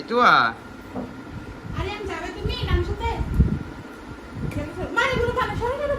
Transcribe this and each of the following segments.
এটুয়া আরে আমি যাবে তুমি নাম সাথে মানে গুলো। ভালো সরে যাবে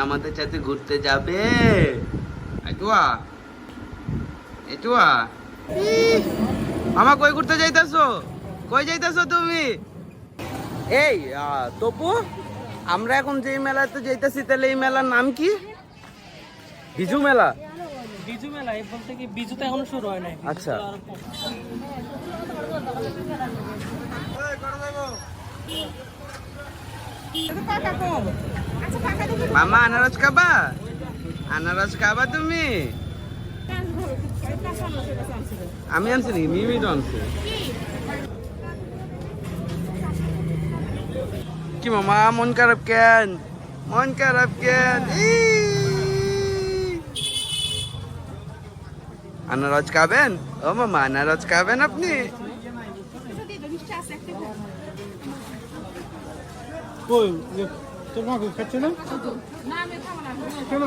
আমাদের সাথে ঘুরতে যাবে। এটুয়া এটুয়া। মামা কই ঘুরতে যাইতেছো? কই যাইতেছো তুমি? এই আহ, তপু আমরা এখন যে মেলাতে যাইতেছি তাহলে এই মেলার নাম কি? বিজু মেলা। বিজু মেলা এই বলতে কি বিজু তো এখনও শুরু হয় নাই। আচ্ছা। তো আরও কম। মামা আনারস খাবা? আনারস খাবা তুমি? আমি আনছি নাকি? মিমি তো আনছে। কি মামা মন খারাপ কেন? মন খারাপ কেন? আনারস খাবেন? ও মামা আনারস খাবেন আপনি? কই? তোর মা খাচ্ছে না? কেন?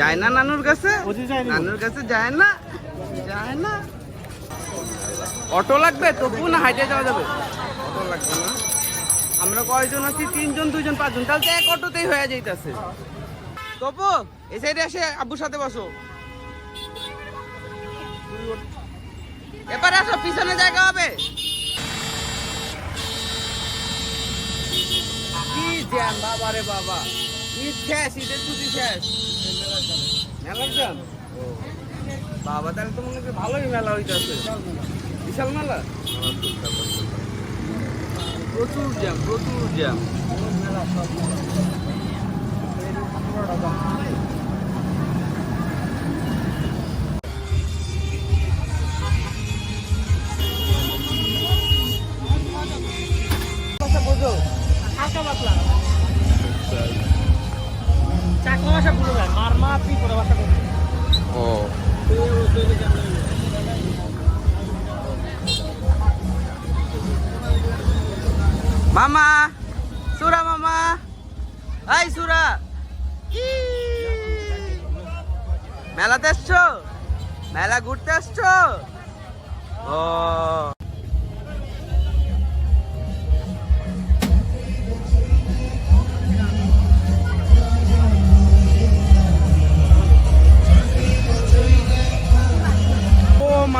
যায় না নানুর কাছে? নানুর কাছে যায় না? যায় না? অটো লাগবে? তবু না হাইটে যাওয়া যাবে? অটো লাগবে না। আমরা কয়জন আছি? তিনজন দুইজন পাঁচজন। তাহলে তো এক অটোতেই হয়ে যাইতেছে। তবু এই সাইডে এসে আব্বুর সাথে বসো। এবারে আসো, পিছনে জায়গা হবে। কি জ্যাম, বাবা রে বাবা। ঈদ শেষ, ঈদের ছুটি শেষ। মেলার জ্যাম? বাবা, তাহলে তো মনে হচ্ছে ভালোই মেলা হইতেছে। বিশাল মেলা? প্রচুর জ্যাম প্রচুর জ্যাম। বোঝো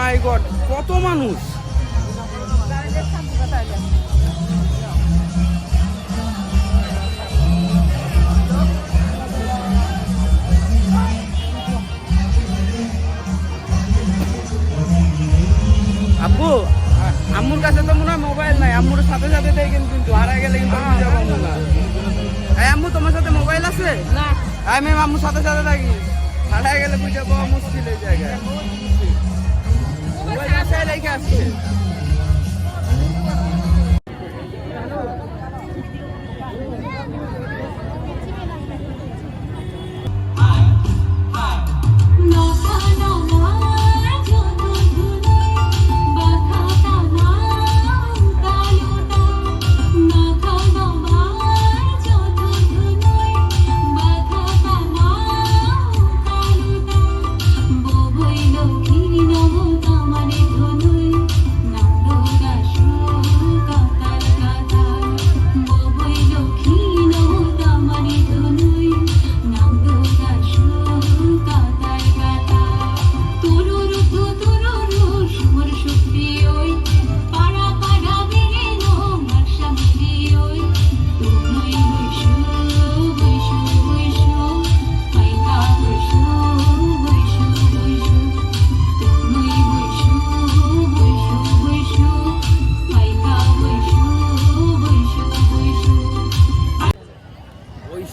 মাই গড কত মানুষ? আব্বু আ- আম্মুর কাছে তো মনে হয় মোবাইল নাই আম্মুর সাথে সাথে দেখেন কিন্তু হারাই গেলে কিন্তু আমি না। এই আম্মু তোমার সাথে মোবাইল আছে? না। আমি আম্মুর সাথে সাথে থাকি। হারাই গেলে পাওয়া মুশকিল এই জায়গায়। মোবাইল বাসায় রেখে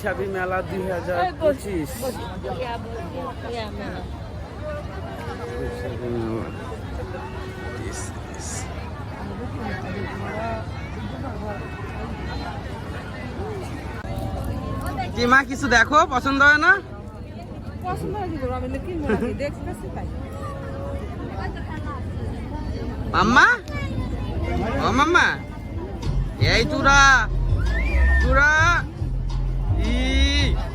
বৈশাখী মেলা দুই হাজার পঁচিশ। কি মা কিছু দেখো? পছন্দ হয় না? হয় মাম্মা? ও মাম্মা। এই চূড়া চূড়া ই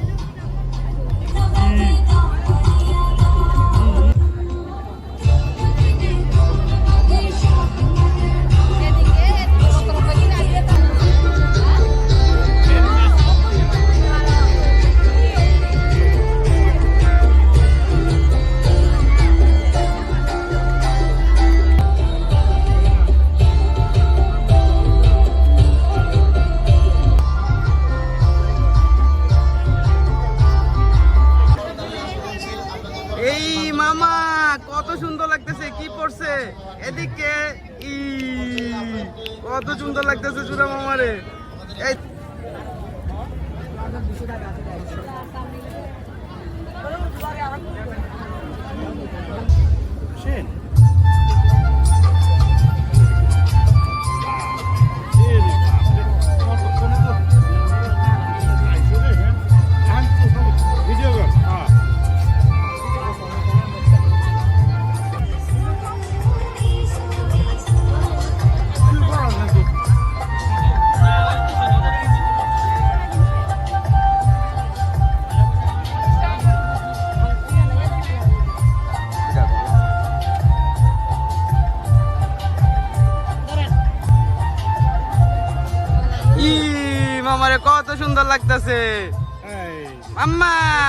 সুন্দর লাগতেছে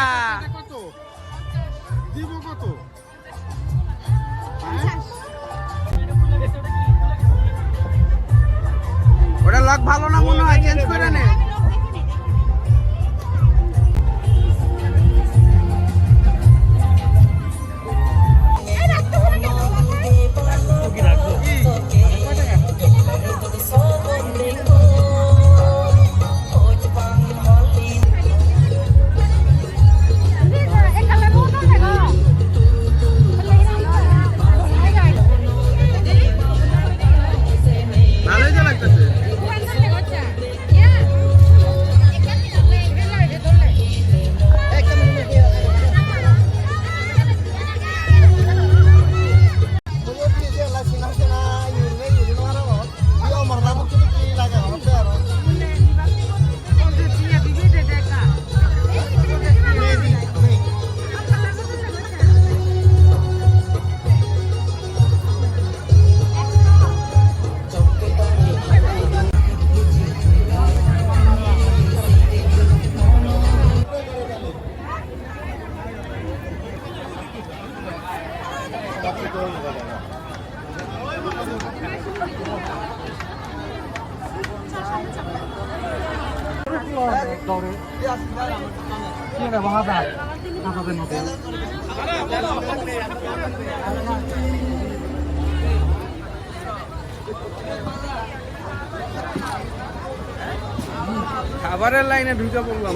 খাবারের লাইনে ঢুকে পড়লাম।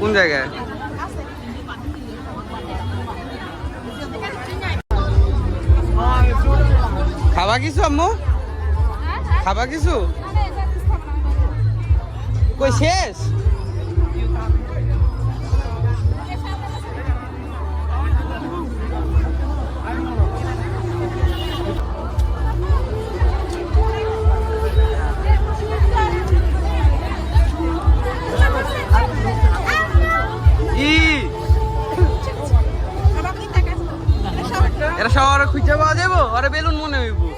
কোন জায়গায়? খাবা কিছু আম্মু? খাবা কিছু? কই শেষ? ই। এরা সবার খুঁজে পাওয়া যাব? আরে বেলুন মনে হইব।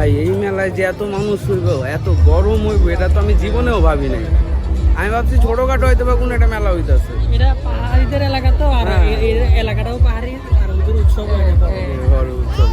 ভাই এই মেলায় যে এত মানুষ হইব এত গরম হইব এটা তো আমি জীবনেও ভাবি নাই। আমি ভাবছি ছোটখাটো হয়তো বা কোনো একটা মেলা হইতাছে। এটা পাহাড়িদের এলাকা তো আর হ্যাঁ। এলাকাটাও পাহাড়ি আর উৎসব উৎসব।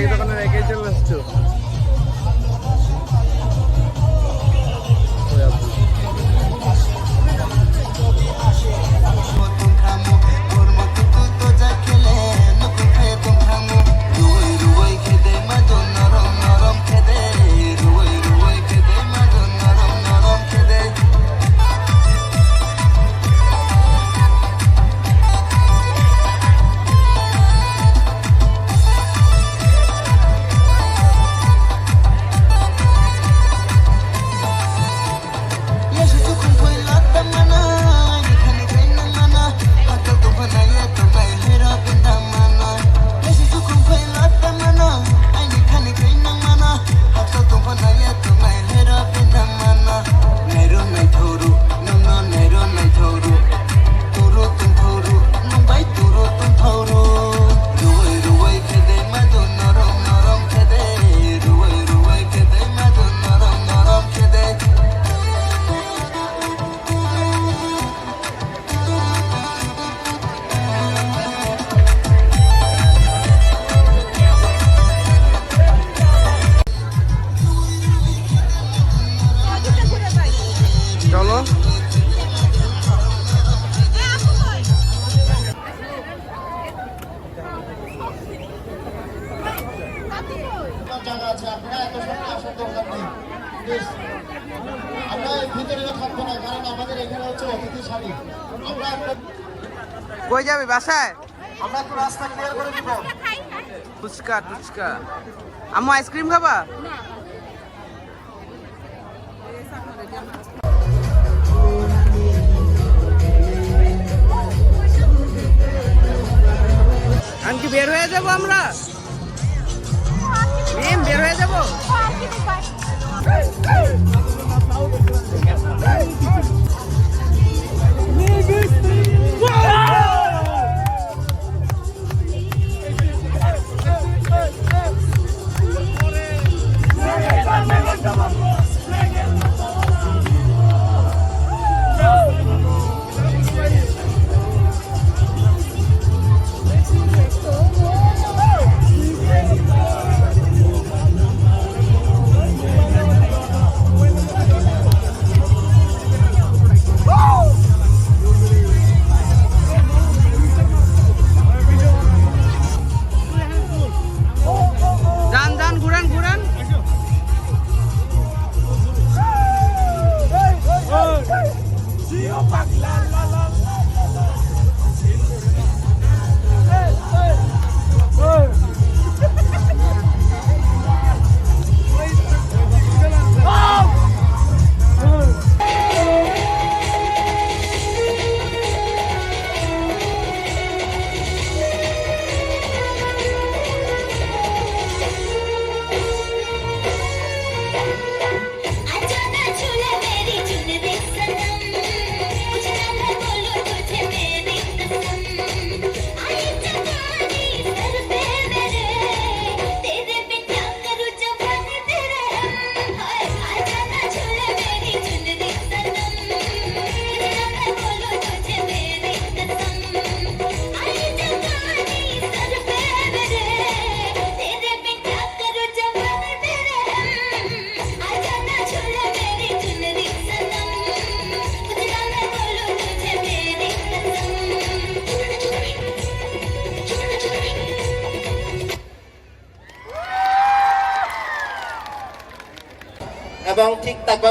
ഇതൊക്കെ ഒന്ന് വെക്കേഷൻ വെച്ചു কই যাবি বাসায়? আমরা একটু রাস্তা ক্লিয়ার করে দিব। ফুচকা টুচকা। আম্মু আইসক্রিম খাবা? আনকি বের হয়ে যাব আমরা। মেম বের হয়ে যাব। যান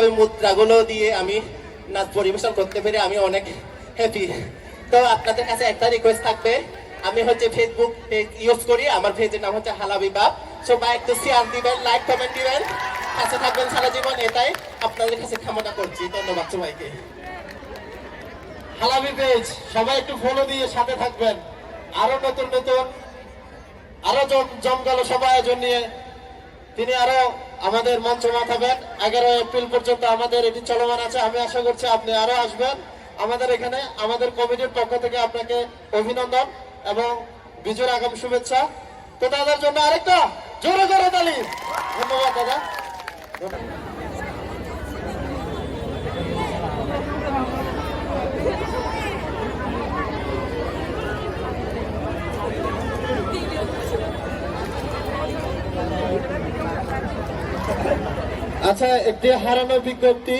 ওই মুদ্রাগুলো দিয়ে আমি নাচ পরিবেশন করতে পেরে আমি অনেক হ্যাপি তো আপনাদের কাছে একটা রিকোয়েস্ট থাকবে। আমি হচ্ছে ফেসবুক পেজ ইউজ করি। আমার পেজের নাম হচ্ছে হালা বাপ। সবাই একটু শেয়ার দিবেন লাইক কমেন্ট দিবেন। কাছে থাকবেন সারা জীবন, এটাই আপনাদের কাছে ক্ষমতা করছি। ধন্যবাদ সবাইকে। হালাবি পেজ সবাই একটু ফলো দিয়ে সাথে থাকবেন। আরও নতুন নতুন, আরও জমকালো সবাই আয়োজন নিয়ে, তিনি আরও আমাদের মঞ্চ মাথাবেন এগারো এপ্রিল পর্যন্ত আমাদের এটি চলমান আছে। আমি আশা করছি আপনি আরও আসবেন। আমাদের এখানে, আমাদের কমিটির পক্ষ থেকে আপনাকে অভিনন্দন এবং বিজয়ের আগাম শুভেচ্ছা। তো তাদের জন্য আরেকটা জোরে জোরে তালি। ধন্যবাদ, দাদা। আচ্ছা একটি হারানো বিজ্ঞপ্তি।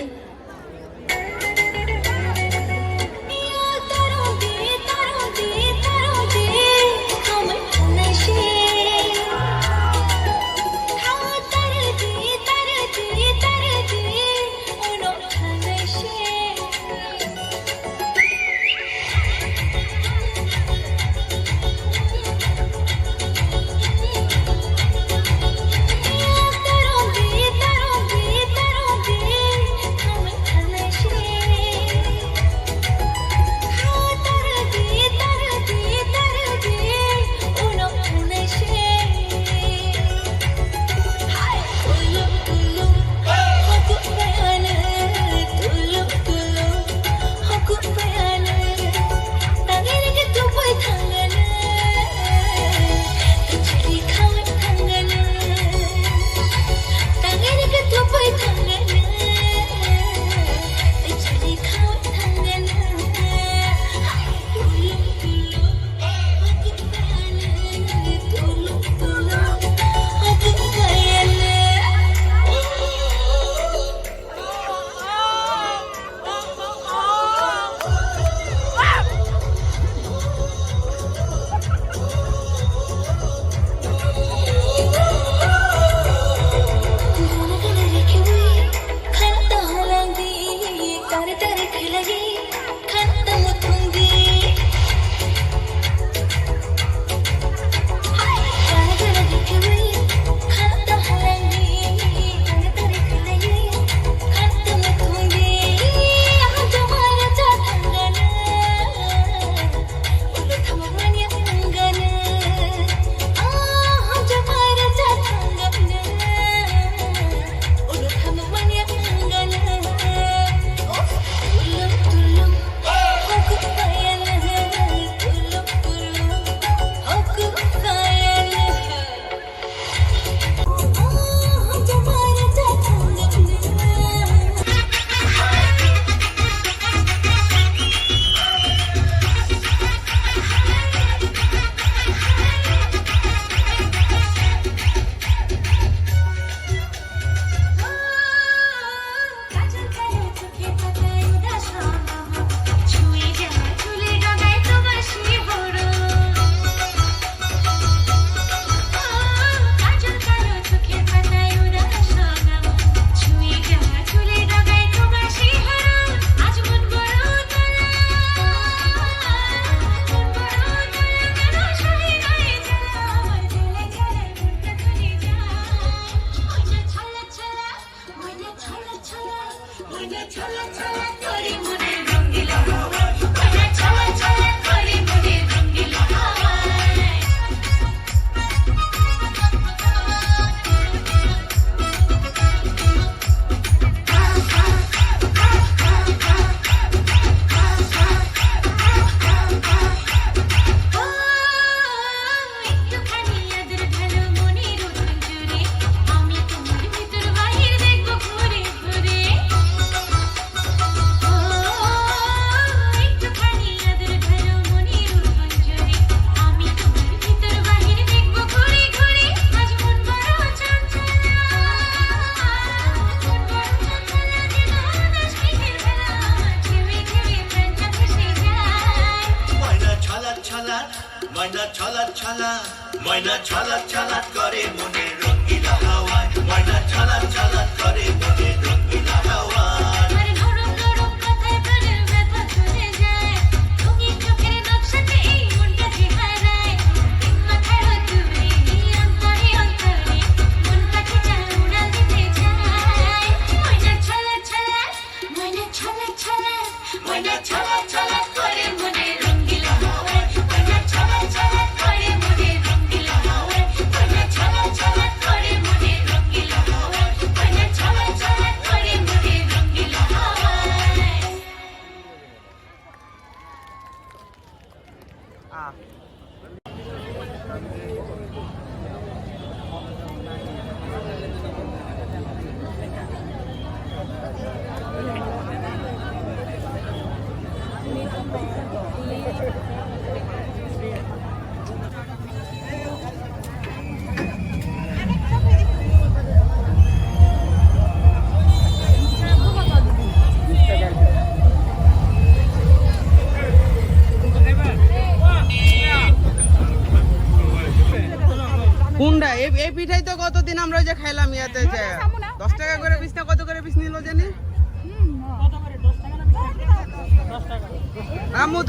কোনটা? এই পিঠাই তো কতদিন আমরা যে খাইলাম ইয়াতে যায়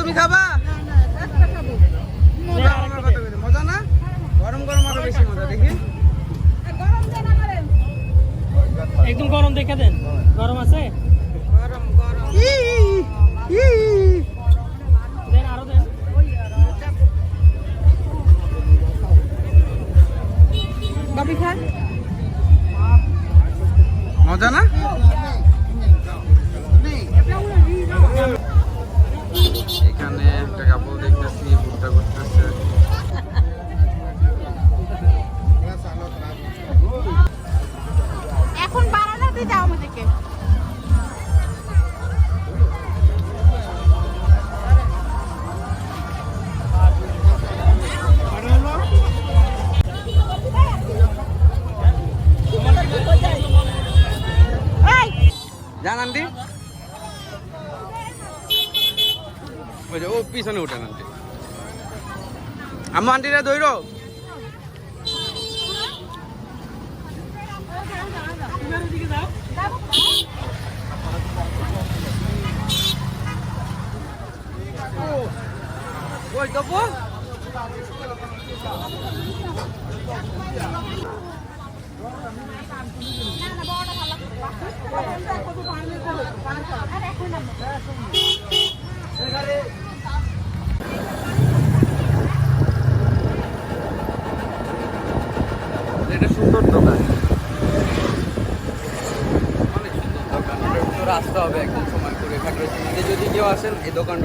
তুমি খাবা?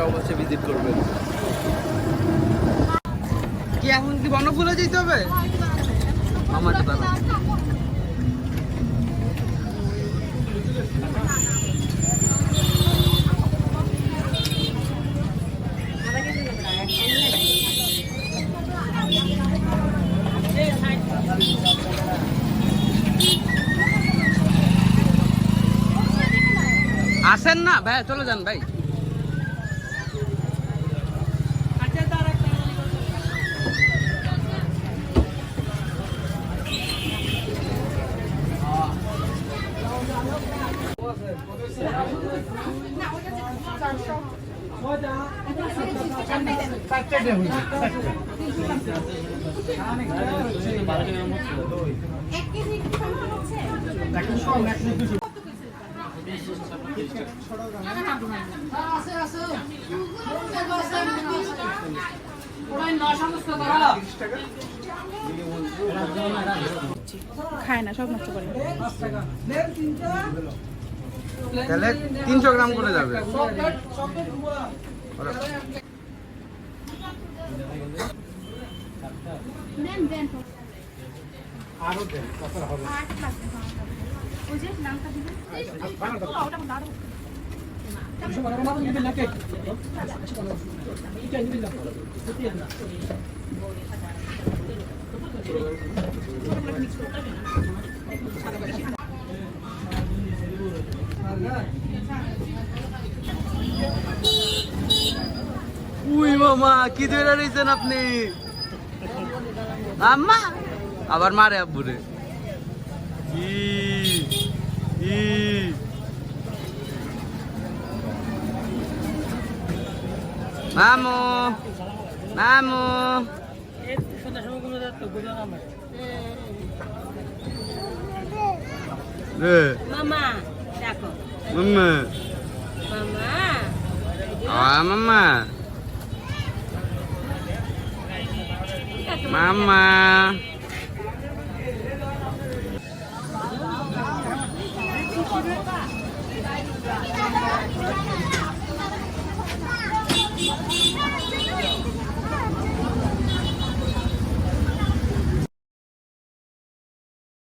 এই অবশ্যই ভিজিট করবেন। কি এখন কি বনফুলে যেতে হবে? আমাকে দাঁড়া আসেন না ভাই চলে যান ভাই। খায় না সব নষ্ট করে তাহলে তিনশো গ্রাম করে যাবে আরও দেন কত হবে ওই যে নামটা দিবেন উই মামা কি ধরে রয়েছেন আপনি? আম্মা আবার মারে আব্বুরে। ই ই। মামু মামু। মামা দেখো। মাম্মা মামা। আ মাম্মা মাম্মা